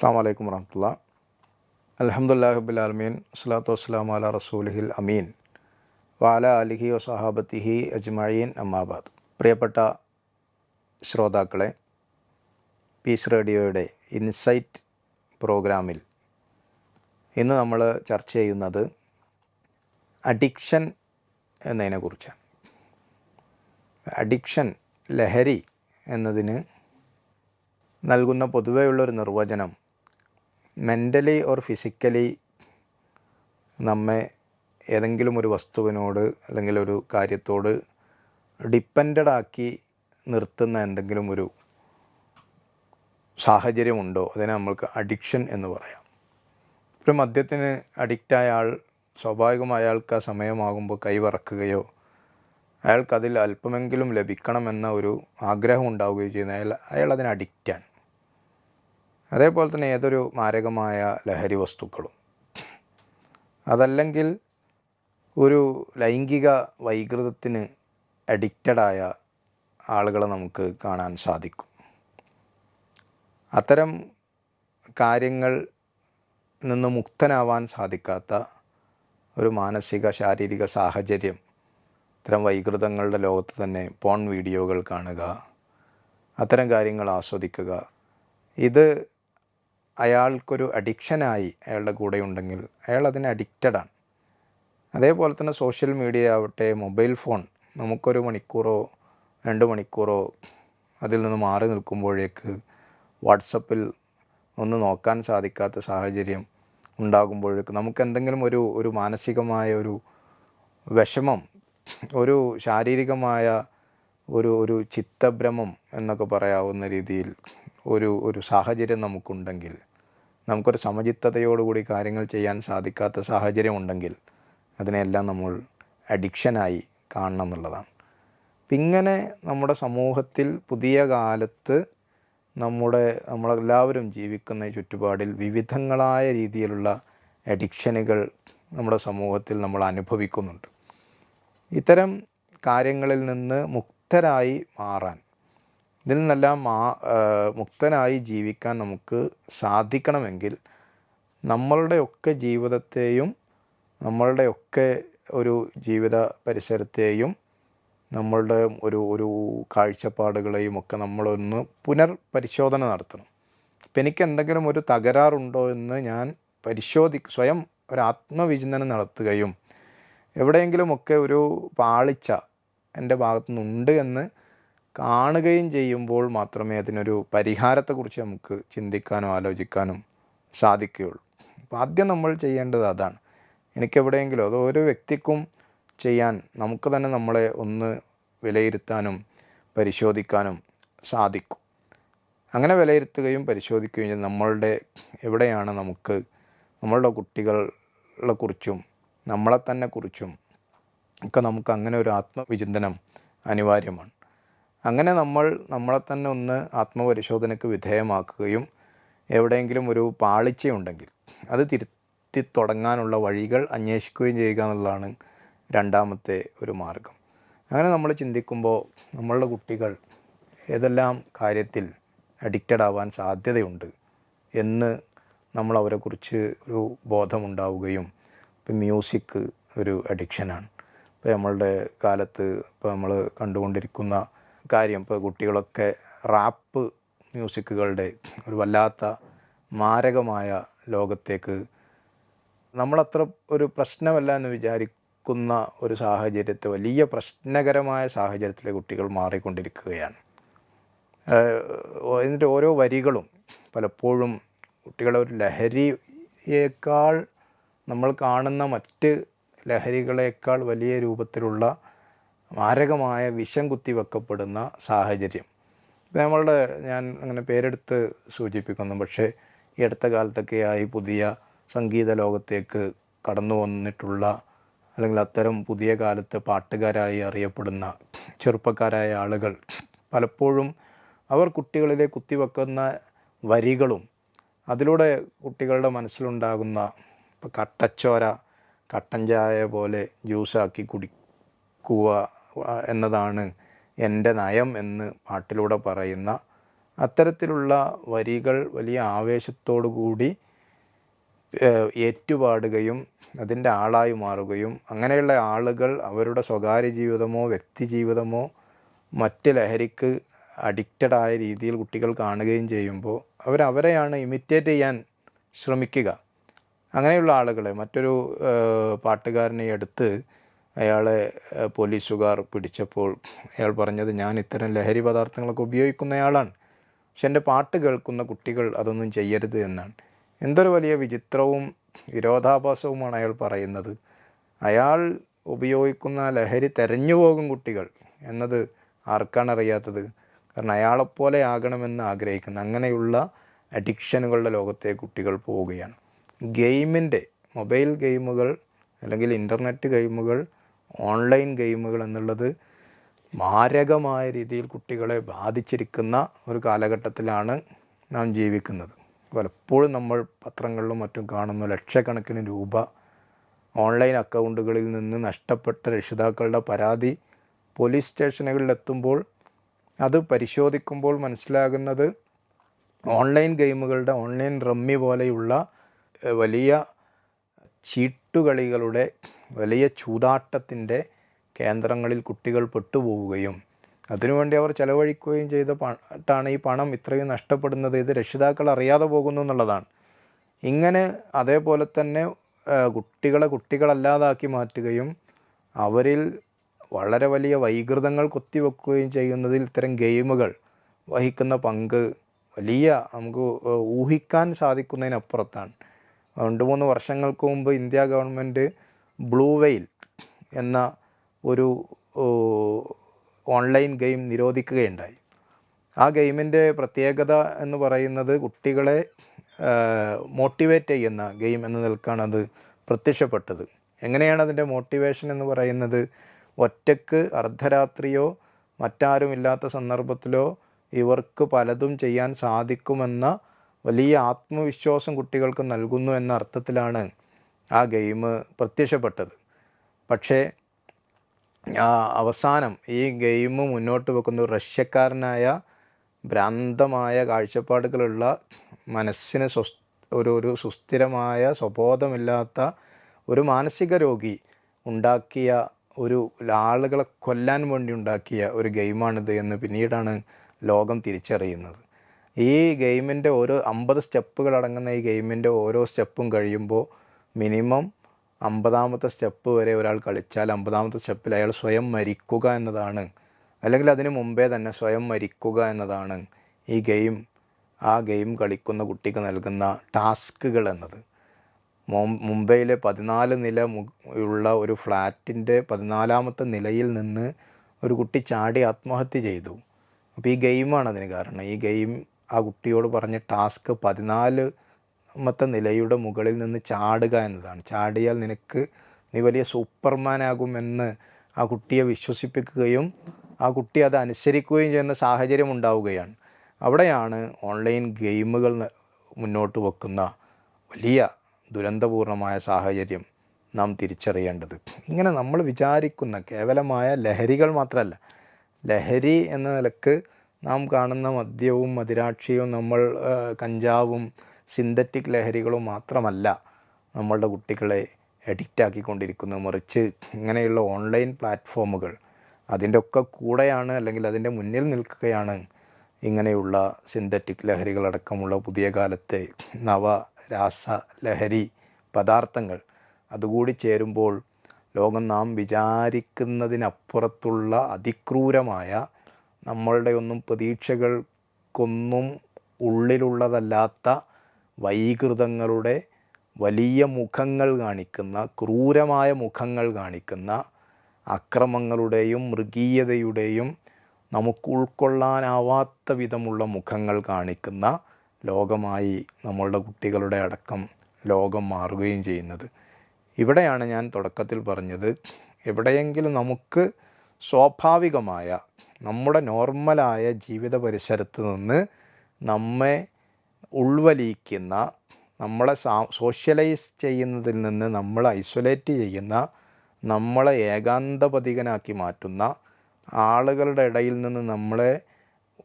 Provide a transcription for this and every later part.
അസ്സാം വലൈക്കും വറഹമുല്ല അലഹമുല്ലാ ആലമീൻ. അസ്ലാത്തു വസ്സലാം അല റസൂലിഹിൽ അമീൻ. വാല അലിഹി വസഹാബത്തിഹി അജ്മഴീൻ അമ്മാബാദ് പ്രിയപ്പെട്ട ശ്രോതാക്കളെ പീസ് റേഡിയോയുടെ ഇൻസൈറ്റ് പ്രോഗ്രാമിൽ ഇന്ന് നമ്മൾ ചർച്ച ചെയ്യുന്നത് അഡിക്ഷൻ എന്നതിനെക്കുറിച്ചാണ് അഡിക്ഷൻ ലഹരി എന്നതിന് നൽകുന്ന പൊതുവെയുള്ളൊരു നിർവചനം മെന്റലി ഓർ ഫിസിക്കലി നമ്മെ ഏതെങ്കിലും ഒരു വസ്തുവിനോട് അല്ലെങ്കിൽ ഒരു കാര്യത്തോട് ഡിപ്പെൻഡഡ് ആക്കി നിർത്തുന്ന എന്തെങ്കിലും ഒരു സാഹചര്യമുണ്ടോ? അതിനെ നമ്മൾക്ക് അഡിക്ഷൻ എന്ന് പറയാം. ഒരു മദ്യത്തിന് അഡിക്റ്റായ ആൾ സ്വാഭാവികമായ അയാൾക്ക് ആ സമയമാകുമ്പോൾ കൈവറക്കുകയോ അയാൾക്കതിൽ അല്പമെങ്കിലും ലഭിക്കണമെന്ന ഒരു ആഗ്രഹം ഉണ്ടാവുകയോ ചെയ്യുന്ന അയാൾ അയാൾ അതിന് അഡിക്റ്റാണ് അതേപോലെ തന്നെ ഏതൊരു മാരകമായ ലഹരി വസ്തുക്കളും. അതല്ലെങ്കിൽ ഒരു ലൈംഗിക വൈകൃതത്തിന് അഡിക്റ്റഡായ ആളുകളെ നമുക്ക് കാണാൻ സാധിക്കും. അത്തരം കാര്യങ്ങൾ നിന്ന് മുക്തനാവാൻ സാധിക്കാത്ത ഒരു മാനസിക ശാരീരിക സാഹചര്യം ഇത്തരം വൈകൃതങ്ങളുടെ ലോകത്ത് തന്നെ പോൺ വീഡിയോകൾ കാണുക അത്തരം കാര്യങ്ങൾ ആസ്വദിക്കുക ഇത് അയാൾക്കൊരു അഡിക്ഷനായി അയാളുടെ കൂടെ ഉണ്ടെങ്കിൽ അയാൾ അതിന് അഡിക്റ്റഡാണ് അതേപോലെ തന്നെ സോഷ്യൽ മീഡിയ ആവട്ടെ മൊബൈൽ ഫോൺ നമുക്കൊരു മണിക്കൂറോ രണ്ട് മണിക്കൂറോ അതിൽ നിന്ന് മാറി നിൽക്കുമ്പോഴേക്ക് വാട്സപ്പിൽ ഒന്ന് നോക്കാൻ സാധിക്കാത്ത സാഹചര്യം ഉണ്ടാകുമ്പോഴേക്ക് നമുക്ക് എന്തെങ്കിലും ഒരു ഒരു മാനസികമായ ഒരു വിഷമം ഒരു ശാരീരികമായ ഒരു ഒരു ചിത്തഭ്രമം എന്നൊക്കെ പറയാവുന്ന രീതിയിൽ ഒരു ഒരു സാഹചര്യം നമുക്കുണ്ടെങ്കിൽ നമുക്കൊരു സമചിത്തതയോടുകൂടി കാര്യങ്ങൾ ചെയ്യാൻ സാധിക്കാത്ത സാഹചര്യം ഉണ്ടെങ്കിൽ അതിനെല്ലാം നമ്മൾ അഡിക്ഷനായി കാണണം എന്നുള്ളതാണ്. അപ്പം ഇങ്ങനെ നമ്മുടെ സമൂഹത്തിൽ പുതിയ കാലത്ത് നമ്മുടെ നമ്മളെല്ലാവരും ജീവിക്കുന്ന ഈ ചുറ്റുപാടിൽ വിവിധങ്ങളായ രീതിയിലുള്ള അഡിക്ഷനുകൾ നമ്മുടെ സമൂഹത്തിൽ നമ്മൾ അനുഭവിക്കുന്നുണ്ട്. ഇത്തരം കാര്യങ്ങളിൽ നിന്ന് മുക്തരായി മാറാൻ ഇതിൽ നിന്നെല്ലാം മാ മുക്തനായി ജീവിക്കാൻ നമുക്ക് സാധിക്കണമെങ്കിൽ നമ്മളുടെയൊക്കെ ജീവിതത്തെയും നമ്മളുടെയൊക്കെ ഒരു ജീവിത പരിസരത്തെയും നമ്മളുടെ ഒരു ഒരു കാഴ്ചപ്പാടുകളെയും ഒക്കെ നമ്മളൊന്ന് പുനർപരിശോധന നടത്തണം. ഇപ്പം എനിക്ക് എന്തെങ്കിലും ഒരു തകരാറുണ്ടോ എന്ന് ഞാൻ പരിശോധി സ്വയം ഒരു ആത്മവിചിന്തനം നടത്തുകയും എവിടെയെങ്കിലുമൊക്കെ ഒരു പാളിച്ച എന്റെ ഭാഗത്തുനിന്നുണ്ട് എന്ന് കാണുകയും ചെയ്യുമ്പോൾ മാത്രമേ അതിനൊരു പരിഹാരത്തെക്കുറിച്ച് നമുക്ക് ചിന്തിക്കാനോ ആലോചിക്കാനും സാധിക്കുകയുള്ളൂ. അപ്പോൾ ആദ്യം നമ്മൾ ചെയ്യേണ്ടത് അതാണ്. എനിക്കെവിടെയെങ്കിലും അത് ഓരോ വ്യക്തിക്കും ചെയ്യാൻ നമുക്ക് തന്നെ നമ്മളെ ഒന്ന് വിലയിരുത്താനും പരിശോധിക്കാനും സാധിക്കും. അങ്ങനെ വിലയിരുത്തുകയും പരിശോധിക്കുകയും ചെയ്ത് നമ്മളുടെ എവിടെയാണ് നമുക്ക് നമ്മളുടെ കുട്ടികളെ കുറിച്ചും നമ്മളെ തന്നെ കുറിച്ചും ഒക്കെ നമുക്ക് അങ്ങനെ ഒരു ആത്മവിചിന്തനം അനിവാര്യമാണ്. അങ്ങനെ നമ്മൾ നമ്മളെ തന്നെ ഒന്ന് ആത്മപരിശോധനയ്ക്ക് വിധേയമാക്കുകയും എവിടെയെങ്കിലും ഒരു പാളിച്ചയുണ്ടെങ്കിൽ അത് തിരുത്തി തുടങ്ങാനുള്ള വഴികൾ അന്വേഷിക്കുകയും ചെയ്യുക എന്നുള്ളതാണ് രണ്ടാമത്തെ ഒരു മാർഗം. അങ്ങനെ നമ്മൾ ചിന്തിക്കുമ്പോൾ നമ്മളുടെ കുട്ടികൾ ഏതെല്ലാം കാര്യത്തിൽ അഡിക്റ്റഡ് ആവാൻ സാധ്യതയുണ്ട് എന്ന് നമ്മൾ അവരെക്കുറിച്ച് ഒരു ബോധമുണ്ടാവുകയും ഇപ്പം മ്യൂസിക് ഒരു അഡിക്ഷനാണ് ഇപ്പോൾ നമ്മളുടെ കാലത്ത് ഇപ്പോൾ നമ്മൾ കണ്ടുകൊണ്ടിരിക്കുന്ന കാര്യം ഇപ്പോൾ കുട്ടികളൊക്കെ റാപ്പ് മ്യൂസിക്കുകളുടെ ഒരു വല്ലാത്ത മാരകമായ ലോകത്തേക്ക് നമ്മളത്ര ഒരു പ്രശ്നമല്ല എന്ന് വിചാരിക്കുന്ന ഒരു സാഹചര്യത്തെ വലിയ പ്രശ്നകരമായ സാഹചര്യത്തിലെ കുട്ടികൾ മാറിക്കൊണ്ടിരിക്കുകയാണ്. എന്നിട്ട് ഓരോ വരികളും പലപ്പോഴും കുട്ടികളെ ഒരു ലഹരിയേക്കാൾ നമ്മൾ കാണുന്ന മറ്റ് ലഹരികളേക്കാൾ വലിയ രൂപത്തിലുള്ള മാരകമായ വിഷം കുത്തിവെക്കപ്പെടുന്ന സാഹചര്യം. ഇപ്പം നമ്മളുടെ ഞാൻ അങ്ങനെ പേരെടുത്ത് സൂചിപ്പിക്കുന്നു. പക്ഷേ ഈ അടുത്ത കാലത്തൊക്കെയായി പുതിയ സംഗീത ലോകത്തേക്ക് കടന്നു വന്നിട്ടുള്ള അല്ലെങ്കിൽ അത്തരം പുതിയ കാലത്ത് പാട്ടുകാരായി അറിയപ്പെടുന്ന ചെറുപ്പക്കാരായ ആളുകൾ പലപ്പോഴും അവർ കുട്ടികളിലെ കുത്തിവെക്കുന്ന വരികളും അതിലൂടെ കുട്ടികളുടെ മനസ്സിലുണ്ടാകുന്ന ഇപ്പോൾ കട്ടച്ചോര കട്ടൻ ചായ പോലെ ജ്യൂസാക്കി കുടിക്കുക എന്നതാണ് എന്റെ നയം എന്ന് പാട്ടിലൂടെ പറയുന്ന അത്തരത്തിലുള്ള വരികൾ വലിയ ആവേശത്തോടു കൂടി ഏറ്റുപാടുകയും അതിന്റെ ആളായി മാറുകയും അങ്ങനെയുള്ള ആളുകൾ അവരുടെ സ്വകാര്യ ജീവിതമോ വ്യക്തി ജീവിതമോ മറ്റ് ലഹരിക്ക് അഡിക്റ്റഡ് ആയ രീതിയിൽ കുട്ടികൾ കാണുകയും ചെയ്യുമ്പോൾ അവരവരെയാണ് ഇമിറ്റേറ്റ് ചെയ്യാൻ ശ്രമിക്കുക. അങ്ങനെയുള്ള ആളുകളെ മറ്റൊരു പാട്ടുകാരനെ അടുത്ത് അയാളെ പോലീസുകാർ പിടിച്ചപ്പോൾ അയാൾ പറഞ്ഞത് ഞാൻ ഇത്തരം ലഹരി പദാർത്ഥങ്ങളൊക്കെ ഉപയോഗിക്കുന്നയാളാണ് പക്ഷെ എന്റെ പാട്ട് കേൾക്കുന്ന കുട്ടികൾ അതൊന്നും ചെയ്യരുത് എന്നാണ്. എന്തൊരു വലിയ വിചിത്രവും വിരോധാഭാസവുമാണ് അയാൾ പറയുന്നത്. അയാൾ ഉപയോഗിക്കുന്ന ലഹരി തെരഞ്ഞു പോകും കുട്ടികൾ എന്നത് ആർക്കാണ് അറിയാത്തത്? കാരണം അയാളെപ്പോലെ ആകണമെന്ന് ആഗ്രഹിക്കുന്ന അങ്ങനെയുള്ള അഡിക്ഷനുകളുടെ ലോകത്തെ കുട്ടികൾ പോവുകയാണ്. ഗെയിമിന്റെ മൊബൈൽ ഗെയിമുകൾ അല്ലെങ്കിൽ ഇന്റർനെറ്റ് ഗെയിമുകൾ ഓൺലൈൻ ഗെയിമുകൾ എന്നുള്ളത് മാരകമായ രീതിയിൽ കുട്ടികളെ ബാധിച്ചിരിക്കുന്ന ഒരു കാലഘട്ടത്തിലാണ് നാം ജീവിക്കുന്നത്. പലപ്പോഴും നമ്മൾ പത്രങ്ങളിലും മറ്റും കാണുന്നു ലക്ഷക്കണക്കിന് രൂപ ഓൺലൈൻ അക്കൗണ്ടുകളിൽ നിന്ന് നഷ്ടപ്പെട്ട രക്ഷിതാക്കളുടെ പരാതി പോലീസ് സ്റ്റേഷനുകളിൽ എത്തുമ്പോൾ അത് പരിശോധിക്കുമ്പോൾ മനസ്സിലാകുന്നത് ഓൺലൈൻ ഗെയിമുകളുടെ ഓൺലൈൻ റമ്മി പോലെയുള്ള വലിയ ചീട്ടുകളികളുടെ വലിയ ചൂതാട്ടത്തിന്റെ കേന്ദ്രങ്ങളിൽ കുട്ടികൾ പെട്ടുപോവുകയും അതിനുവേണ്ടി അവർ ചെലവഴിക്കുകയും ചെയ്ത പണട്ടാണ് ഈ പണം ഇത്രയും നഷ്ടപ്പെടുന്നത്. ഇത് രക്ഷിതാക്കൾ അറിയാതെ പോകുന്നു എന്നുള്ളതാണ്. ഇങ്ങനെ അതേപോലെ തന്നെ കുട്ടികളെ കുട്ടികളല്ലാതാക്കി മാറ്റുകയും അവരിൽ വളരെ വലിയ വൈകൃതങ്ങൾ കൊത്തിവെക്കുകയും ചെയ്യുന്നതിൽ ഇത്തരം ഗെയിമുകൾ വഹിക്കുന്ന പങ്ക് വലിയ നമുക്ക് ഊഹിക്കാൻ സാധിക്കുന്നതിനപ്പുറത്താണ്. രണ്ട് മൂന്ന് വർഷങ്ങൾക്ക് മുമ്പ് ഇന്ത്യ ഗവൺമെന്റ് ബ്ലൂ വെയിൽ എന്ന ഒരു ഓൺലൈൻ ഗെയിം നിരോധിക്കുകയുണ്ടായി. ആ ഗെയിമിന്റെ പ്രത്യേകത എന്ന് പറയുന്നത് കുട്ടികളെ മോട്ടിവേറ്റ് ചെയ്യുന്ന ഗെയിം എന്ന നിലക്കാണ് അത് പ്രത്യക്ഷപ്പെട്ടത്. എങ്ങനെയാണ് അതിന്റെ മോട്ടിവേഷൻ എന്ന് പറയുന്നത്? ഒറ്റയ്ക്ക് അർദ്ധരാത്രിയോ മറ്റാരും ഇല്ലാത്ത സന്ദർഭത്തിലോ ഇവർക്ക് പലതും ചെയ്യാൻ സാധിക്കുമെന്ന വലിയ ആത്മവിശ്വാസം കുട്ടികൾക്ക് നൽകുന്നു എന്ന അർത്ഥത്തിലാണ് ആ ഗെയിം പ്രത്യക്ഷപ്പെട്ടത്. പക്ഷേ അവസാനം ഈ ഗെയിം മുന്നോട്ട് വെക്കുന്ന റഷ്യക്കാരനായ ഭ്രാന്തമായ കാഴ്ചപ്പാടുകളുള്ള മനസ്സിന് സ്വസ് ഒരു ഒരു സുസ്ഥിരമായ സ്വബോധമില്ലാത്ത ഒരു മാനസിക രോഗി ഉണ്ടാക്കിയ ഒരു ആളുകളെ കൊല്ലാൻ വേണ്ടി ഉണ്ടാക്കിയ ഒരു ഗെയിമാണിത് എന്ന് പിന്നീടാണ് ലോകം തിരിച്ചറിയുന്നത്. ഈ ഗെയിമിന്റെ ഓരോ അമ്പത് സ്റ്റെപ്പുകൾ അടങ്ങുന്ന ഈ ഗെയിമിന്റെ ഓരോ സ്റ്റെപ്പും കഴിയുമ്പോൾ മിനിമം അമ്പതാമത്തെ സ്റ്റെപ്പ് വരെ ഒരാൾ കളിച്ചാൽ അമ്പതാമത്തെ സ്റ്റെപ്പിൽ അയാൾ സ്വയം മരിക്കുക എന്നതാണ്. അല്ലെങ്കിൽ അതിന് മുമ്പേ തന്നെ സ്വയം മരിക്കുക എന്നതാണ് ഈ ഗെയിം ആ ഗെയിം കളിക്കുന്ന കുട്ടിക്ക് നൽകുന്ന ടാസ്കുകൾ എന്നത്. മുംബൈയിലെ പതിനാല് നില ഉള്ള ഒരു ഫ്ലാറ്റിന്റെ പതിനാലാമത്തെ നിലയിൽ നിന്ന് ഒരു കുട്ടി ചാടി ആത്മഹത്യ ചെയ്തു. അപ്പോൾ ഈ ഗെയിമാണ് അതിന് കാരണം. ഈ ഗെയിം ആ കുട്ടിയോട് പറഞ്ഞ ടാസ്ക് പതിനാല് മത്തെ നിലയുടെ മുകളിൽ നിന്ന് ചാടുക എന്നതാണ്. ചാടിയാൽ നിനക്ക് നീ വലിയ സൂപ്പർമാൻ ആകുമെന്ന് ആ കുട്ടിയെ വിശ്വസിപ്പിക്കുകയും ആ കുട്ടി അത് അനുസരിക്കുകയും ചെയ്യുന്ന സാഹചര്യം ഉണ്ടാവുകയാണ്. അവിടെയാണ് ഓൺലൈൻ ഗെയിമുകൾ മുന്നോട്ട് വെക്കുന്ന വലിയ ദുരന്തപൂർണമായ സാഹചര്യം നാം തിരിച്ചറിയേണ്ടത്. ഇങ്ങനെ നമ്മൾ വിചാരിക്കുന്ന കേവലമായ ലഹരികൾ മാത്രമല്ല ലഹരി എന്ന നിലയ്ക്ക് നാം കാണുന്ന മദ്യവും മദിരാക്ഷിയും നമ്മൾ കഞ്ചാവും സിന്തറ്റിക് ലഹരികളും മാത്രമല്ല നമ്മളുടെ കുട്ടികളെ അഡിക്റ്റ് ആക്കിക്കൊണ്ടിരിക്കുന്നത് മറിച്ച് ഇങ്ങനെയുള്ള ഓൺലൈൻ പ്ലാറ്റ്ഫോമുകൾ അതിന്റെ ഒക്കെ കൂടെയാണ് അല്ലെങ്കിൽ അതിന്റെ മുന്നിൽ നിൽക്കുകയാണ് ഇങ്ങനെയുള്ള സിന്തറ്റിക് ലഹരികളടക്കമുള്ള പുതിയ കാലത്തെ നവ രാസ ലഹരി പദാർത്ഥങ്ങൾ. അതുകൂടി ചേരുമ്പോൾ ലോകം നാം വിചാരിക്കുന്നതിനപ്പുറത്തുള്ള അതിക്രൂരമായ നമ്മളുടെ ഒന്നും പ്രതീക്ഷകൾക്കൊന്നും ഉള്ളിലുള്ളതല്ലാത്ത വൈകൃതങ്ങളുടെ വലിയ മുഖങ്ങൾ കാണിക്കുന്ന ക്രൂരമായ മുഖങ്ങൾ കാണിക്കുന്ന അക്രമങ്ങളുടെയും മൃഗീയതയുടെയും നമുക്ക് ഉൾക്കൊള്ളാനാവാത്ത വിധമുള്ള മുഖങ്ങൾ കാണിക്കുന്ന ലോകമായി നമ്മളുടെ കുട്ടികളുടെ അടക്കം ലോകം മാറുകയും ചെയ്യുന്നത്. ഇവിടെയാണ് ഞാൻ തുടക്കത്തിൽ പറഞ്ഞത്. എവിടെയെങ്കിലും നമുക്ക് സ്വാഭാവികമായ നമ്മുടെ നോർമലായ ജീവിത പരിസരത്ത് നിന്ന് നമ്മെ ഉൾവലിക്കുന്ന നമ്മളെ സോഷ്യലൈസ് ചെയ്യുന്നതിൽ നിന്ന് നമ്മളെ ഐസൊലേറ്റ് ചെയ്യുന്ന നമ്മളെ ഏകാന്തപതികനാക്കി മാറ്റുന്ന ആളുകളുടെ ഇടയിൽ നിന്ന് നമ്മളെ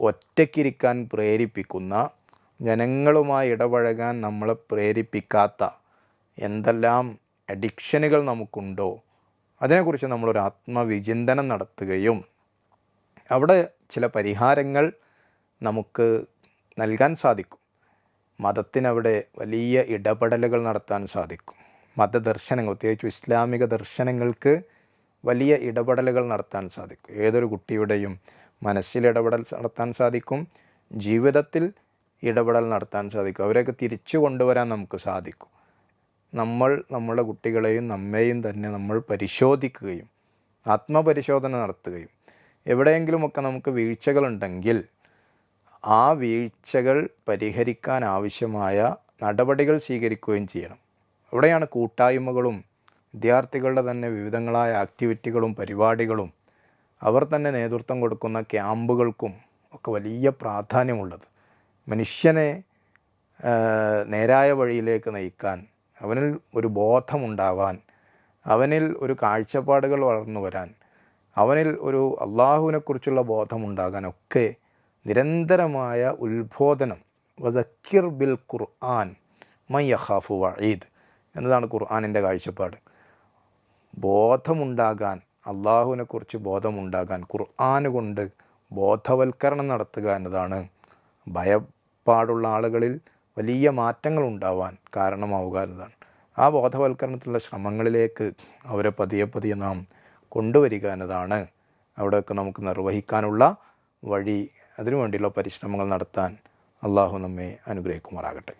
ഒറ്റയ്ക്കിരിക്കാൻ പ്രേരിപ്പിക്കുന്ന ജനങ്ങളുമായി ഇടപഴകാൻ നമ്മളെ പ്രേരിപ്പിക്കാത്ത എന്തെല്ലാം അഡിക്ഷനുകൾ നമുക്കുണ്ടോ അതിനെക്കുറിച്ച് നമ്മളൊരു ആത്മവിചിന്തനം നടത്തുകയും അവിടെ ചില പരിഹാരങ്ങൾ നമുക്ക് നൽകാൻ സാധിക്കും. മതത്തിനവിടെ വലിയ ഇടപെടലുകൾ നടത്താൻ സാധിക്കും. മതദർശനങ്ങൾ പ്രത്യേകിച്ച് ഇസ്ലാമിക ദർശനങ്ങൾക്ക് വലിയ ഇടപെടലുകൾ നടത്താൻ സാധിക്കും. ഏതൊരു കുട്ടിയുടെയും മനസ്സിൽ ഇടപെടൽ നടത്താൻ സാധിക്കും. ജീവിതത്തിൽ ഇടപെടൽ നടത്താൻ സാധിക്കും. അവരെയൊക്കെ തിരിച്ചു കൊണ്ടുവരാൻ നമുക്ക് സാധിക്കും. നമ്മൾ നമ്മുടെ കുട്ടികളെയും നമ്മെയും തന്നെ നമ്മൾ പരിശോധിക്കുകയും ആത്മപരിശോധന നടത്തുകയും എവിടെയെങ്കിലുമൊക്കെ നമുക്ക് വീഴ്ചകളുണ്ടെങ്കിൽ ആ വീഴ്ചകൾ പരിഹരിക്കാൻ ആവശ്യമായ നടപടികൾ സ്വീകരിക്കുകയും ചെയ്യണം. അവിടെയാണ് കൂട്ടായ്മകളും വിദ്യാർത്ഥികളുടെ തന്നെ വിവിധങ്ങളായ ആക്ടിവിറ്റികളും പരിപാടികളും അവർ തന്നെ നേതൃത്വം കൊടുക്കുന്ന ക്യാമ്പുകൾക്കും ഒക്കെ വലിയ പ്രാധാന്യമുള്ളത്. മനുഷ്യനെ നേരായ വഴിയിലേക്ക് നയിക്കാൻ അവനിൽ ഒരു ബോധമുണ്ടാവാൻ അവനിൽ ഒരു കാഴ്ചപ്പാടുകൾ വളർന്നു വരാൻ അവനിൽ ഒരു അള്ളാഹുവിനെക്കുറിച്ചുള്ള ബോധമുണ്ടാകാൻ ഒക്കെ നിരന്തരമായ ഉത്ബോധനം. വദക്കിർ ബിൽ ഖുർആൻ മയ്യഹാഫു വഈദ് എന്നതാണ് ഖുർആനിന്റെ കാഴ്ചപ്പാട്. ബോധമുണ്ടാകാൻ അള്ളാഹുവിനെക്കുറിച്ച് ബോധമുണ്ടാകാൻ ഖുർആൻ കൊണ്ട് ബോധവൽക്കരണം നടത്തുക എന്നതാണ് ഭയപ്പാടുള്ള ആളുകളിൽ വലിയ മാറ്റങ്ങൾ ഉണ്ടാവാൻ കാരണമാവുക എന്നതാണ്. ആ ബോധവൽക്കരണത്തിലുള്ള ശ്രമങ്ങളിലേക്ക് അവരെ പതിയെ പതിയെ നാം കൊണ്ടുവരിക എന്നതാണ് അവിടെയൊക്കെ നമുക്ക് നിർവഹിക്കാനുള്ള വഴി അതിനുവേണ്ടിയുള്ള പരിശ്രമങ്ങൾ നടത്താൻ അള്ളാഹു നമ്മെ അനുഗ്രഹിക്കുമാറാകട്ടെ.